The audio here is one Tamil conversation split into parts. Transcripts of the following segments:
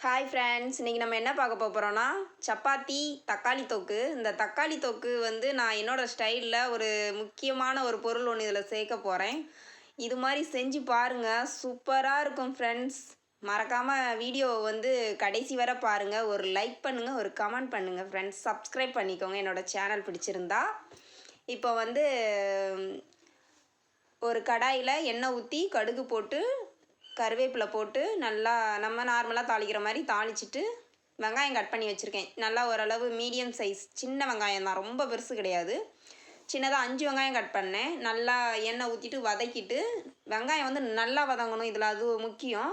ஹாய் ஃப்ரெண்ட்ஸ் இன்றைக்கி நம்ம என்ன பார்க்க போகிறோன்னா சப்பாத்தி தக்காளி தொக்கு. இந்த தக்காளி தொக்கு வந்து நான் என்னோடய ஸ்டைலில் ஒரு முக்கியமான ஒரு பொருள் ஒன்று இதில் சேர்க்க போகிறேன் இது மாதிரி செஞ்சு பாருங்கள் சூப்பராக இருக்கும் ஃப்ரெண்ட்ஸ் மறக்காமல் வீடியோ வந்து கடைசி வரை பாருங்கள் ஒரு லைக் பண்ணுங்கள் ஒரு கமெண்ட் பண்ணுங்கள் ஃப்ரெண்ட்ஸ் சப்ஸ்கிரைப் பண்ணிக்கோங்க. என்னோடய சேனல் பிடிச்சிருந்தா. இப்போ வந்து ஒரு கடாயில் எண்ணெய் ஊற்றி கடுகு போட்டு கருவேப்பிலை போட்டு நல்லா நம்ம நார்மலாக தாளிக்கிற மாதிரி தாளிச்சிட்டு வெங்காயம் கட் பண்ணி வச்சுருக்கேன். நல்லா ஓரளவு மீடியம் சைஸ் சின்ன வெங்காயம் தான். ரொம்ப பெருசு கிடையாது. சின்னதாக அஞ்சு வெங்காயம் கட் பண்ணேன். நல்லா எண்ணெய் ஊற்றிட்டு வதக்கிட்டு வெங்காயம் வந்து நல்லா வதங்கணும். இதில் அது முக்கியம்.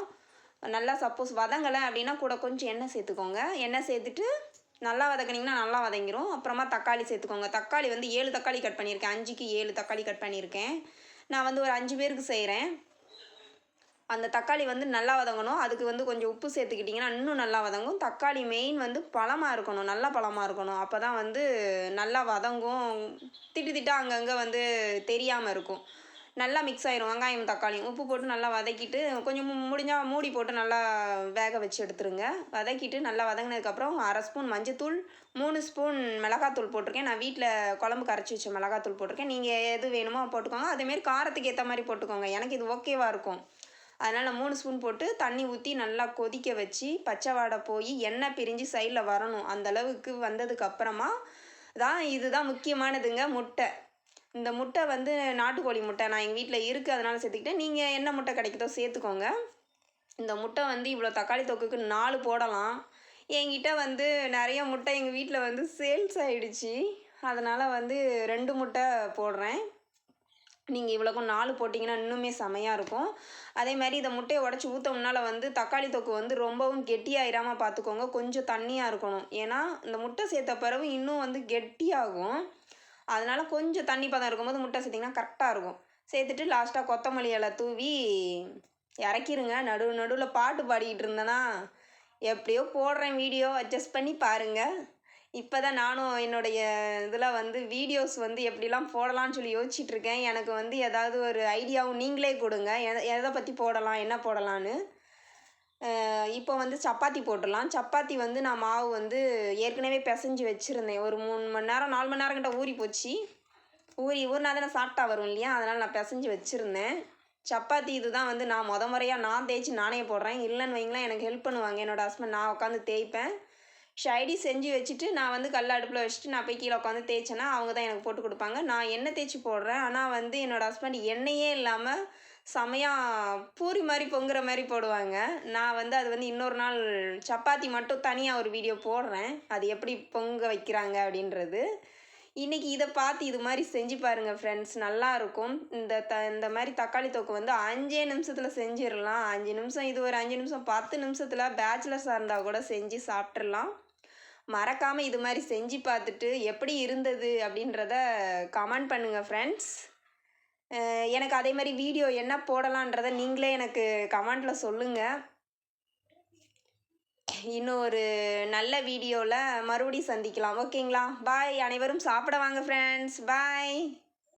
நல்லா சப்போஸ் வதங்கலை அப்படின்னா கூட கொஞ்சம் எண்ணெய் சேர்த்துக்கோங்க. எண்ணெய் சேர்த்துட்டு நல்லா வதக்குனிங்கன்னா நல்லா வதங்கிரும். அப்புறமா தக்காளி சேர்த்துக்கோங்க. தக்காளி வந்து ஏழு தக்காளி கட் பண்ணியிருக்கேன். அஞ்சுக்கு ஏழு தக்காளி கட் பண்ணியிருக்கேன். நான் வந்து ஒரு அஞ்சு பேருக்கு செய்கிறேன் அந்த தக்காளி வந்து நல்லா வதங்கணும். அதுக்கு வந்து கொஞ்சம் உப்பு சேர்த்துக்கிட்டிங்கன்னா இன்னும் நல்லா வதங்கும். தக்காளி மெயின் வந்து பழமாக இருக்கணும். நல்லா பழமாக இருக்கணும். அப்போ தான் வந்து நல்லா வதங்கும். திட்டு திட்டா அங்கங்கே வந்து தெரியாமல் இருக்கும். நல்லா மிக்ஸ் ஆயிரும். வெங்காயம் தக்காளியும் உப்பு போட்டு நல்லா வதக்கிட்டு கொஞ்சம் முடிஞ்சால் மூடி போட்டு நல்லா வேக வச்சு எடுத்துருங்க. வதக்கிட்டு நல்லா வதங்கினதுக்கப்புறம் அரை ஸ்பூன் மஞ்சத்தூள் மூணு ஸ்பூன் மிளகாத்தூள் போட்டிருக்கேன். நான் வீட்டில் குழம்பு கரைச்சி வச்ச மிளகாத்தூள் போட்டிருக்கேன். நீங்கள் எது வேணுமோ போட்டுக்கோங்க. அதேமாரி காரத்துக்கு ஏற்ற மாதிரி போட்டுக்கோங்க. எனக்கு இது ஓகேவாக இருக்கும். அதனால் மூணு ஸ்பூன் போட்டு தண்ணி ஊற்றி நல்லா கொதிக்க வச்சு பச்சை வாடை போய் எண்ணெய் பிரிஞ்சு சைடில் வரணும். அந்த அளவுக்கு தான் இதுதான் முக்கியமானதுங்க முட்டை. இந்த முட்டை வந்து நாட்டுக்கோழி முட்டை. நான் எங்கள் வீட்டில் இருக்குது அதனால் சேர்த்துக்கிட்டேன். நீங்கள் என்ன முட்டை கிடைக்குதோ சேர்த்துக்கோங்க. இந்த முட்டை வந்து இவ்வளோ தக்காளி தொக்குக்கு நாலு போடலாம். என்கிட்ட வந்து நிறைய முட்டை எங்கள் வீட்டில் வந்து சேல்ஸ் ஆகிடுச்சி அதனால் வந்து ரெண்டு முட்டை போடுறேன். நீங்கள் இவ்வளோக்கும் நாலு போட்டிங்கன்னா இன்னுமே செமையாக இருக்கும். அதே மாதிரி இதை முட்டையை உடச்சி ஊற்றவுனால வந்து தக்காளி தொக்கு வந்து ரொம்பவும் கெட்டியாயிராமல் பார்த்துக்கோங்க கொஞ்சம் தண்ணியாக இருக்கணும். ஏன்னா இந்த முட்டை சேர்த்த பிறகு இன்னும் வந்து கெட்டியாகும். அதனால் கொஞ்சம் தண்ணி பதம் இருக்கும்போது முட்டை சேர்த்திங்கன்னா கரெக்டாக இருக்கும். சேர்த்துட்டு லாஸ்ட்டாக கொத்தமல்லி இலை தூவி இறக்கிருங்க. நடு நடுவில் பாட்டு பாடிக்கிட்டு இருந்தேன்னா எப்படியோ போடுறேன் வீடியோ. அட்ஜஸ்ட் பண்ணி பாருங்கள் இப்போ தான் நானும் என்னுடைய இதில் வந்து வீடியோஸ் வந்து எப்படிலாம் போடலான்னு சொல்லி யோசிச்சுட்ருக்கேன். எனக்கு வந்து ஏதாவது ஒரு ஐடியாவும் நீங்களே கொடுங்க. எதை எதை பற்றி போடலாம் என்ன போடலான்னு இப்போ வந்து சப்பாத்தி போட்டுடலாம். சப்பாத்தி வந்து நான் மாவு வந்து ஏற்கனவே பிசைஞ்சு வச்சுருந்தேன். ஒரு மூணு மணி நேரம் நாலு மணி நேரம் கிட்ட ஊறி போச்சு. ஊறி ஊறினா தானே சாப்பிட்டா வரும் இல்லையா? அதனால் நான் பிசைஞ்சு வச்சுருந்தேன். சப்பாத்தி இதுதான் வந்து நான் முத முறையாக நான் தேய்ச்சி நானே போடுறேன். இல்லைன்னு வைங்களேன் எனக்கு ஹெல்ப் பண்ணுவாங்க. என்னோடய ஹஸ்பண்ட் நான் உட்காந்து தேய்ப்பேன். ஷைடி செஞ்சு வச்சுட்டு நான் வந்து கல் அடுப்பில் வச்சுட்டு நான் போய் கீழே உட்காந்து தேய்ச்சேன்னா அவங்க தான் எனக்கு போட்டு கொடுப்பாங்க. நான் எண்ணெய் தேய்ச்சி போடுறேன். ஆனால் வந்து என்னோடய ஹஸ்பண்ட் எண்ணெயே இல்லாமல் செமையாக பூரி மாதிரி பொங்குற மாதிரி போடுவாங்க. நான் வந்து அது வந்து இன்னொரு நாள் சப்பாத்தி மட்டும் தனியாக ஒரு வீடியோ போடுறேன். அது எப்படி பொங்க வைக்கிறாங்க அப்படின்றது. இன்றைக்கி இதை பார்த்து இது மாதிரி செஞ்சு பாருங்கள் ஃப்ரெண்ட்ஸ் நல்லாயிருக்கும் இந்த த இந்த மாதிரி தக்காளி தொக்கு வந்து அஞ்சே நிமிஷத்தில் செஞ்சிடலாம் அஞ்சு நிமிஷம் இது ஒரு அஞ்சு நிமிஷம் பத்து நிமிஷத்தில் பேச்சுலர்ஸாக இருந்தால் கூட செஞ்சு சாப்பிட்றலாம் மறக்காமல் இது மாதிரி செஞ்சு பார்த்துட்டு எப்படி இருந்தது அப்படின்றத கமெண்ட் பண்ணுங்கள் ஃப்ரெண்ட்ஸ் எனக்கு அதே மாதிரி வீடியோ என்ன போடலான்றதை நீங்களே எனக்கு கமெண்டில் சொல்லுங்கள் இன்னும் ஒரு நல்ல வீடியோவில் மறுபடியும் சந்திக்கலாம். ஓகேங்களா? பாய் அனைவரும் சாப்பிட வாங்க ஃப்ரெண்ட்ஸ் பாய்